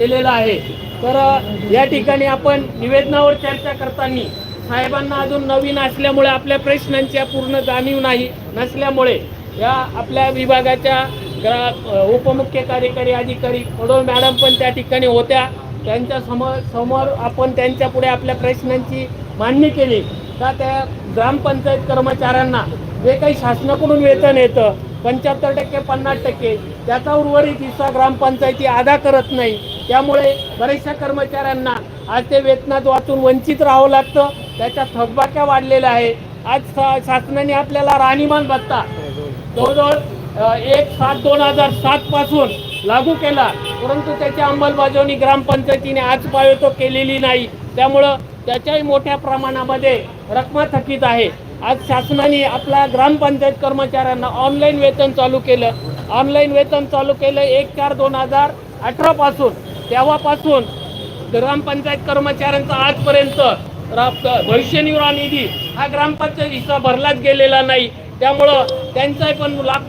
केलेला आहे. तर या ठिकाणी आपण निवेदनावर चर्चा करताना साहेबांना अजून नवीन असल्यामुळे आपल्या प्रश्नांच्या पूर्ण जाणीव नाही नसल्यामुळे या आपल्या विभागाच्या ग्रा- उपमुख्य कार्यकारी अधिकारी पडोळ मॅडम पण त्या ठिकाणी होत्या. त्यांच्यासमोर समोर आपण त्यांच्या पुढे आपल्या प्रश्नांची मांडणी केली. का त्या ग्रामपंचायत कर्मचाऱ्यांना जे काही शासनाकडून वेतन येतं पंच्याहत्तर टक्के पन्नास टक्के त्याचा उर्वरित हिस्सा ग्रामपंचायती अदा करत नाही. त्यामुळे बऱ्याचशा कर्मचाऱ्यांना आज ते वेतनात वाचून वंचित राहावं लागतं. त्याच्या थकबाक्या वाढलेल्या आहे आज शा- शासनाने आपल्याला राहणीमान भत्ता जवळजवळ एक सात दोन हजार सात पासून लागू केला. परंतु त्याची अंमलबजावणी ग्रामपंचायतीने आज पाय तो केलेली नाही. त्यामुळं त्याच्याही मोठ्या प्रमाणामध्ये रकमा थकीत आहे. आज शासनाने आपल्या ग्रामपंचायत कर्मचाऱ्यांना ऑनलाईन वेतन चालू केलं. ऑनलाईन वेतन चालू केलं एक चार दोन हजार अठरा पासून. तेव्हापासून ग्रामपंचायत कर्मचाऱ्यांचा आजपर्यंत भविष्य निर्वाह निधी हा ग्रामपंचायत हिस्सा भरलाच गेलेला नाही. त्यामुळं त्यांचाही पण लाखो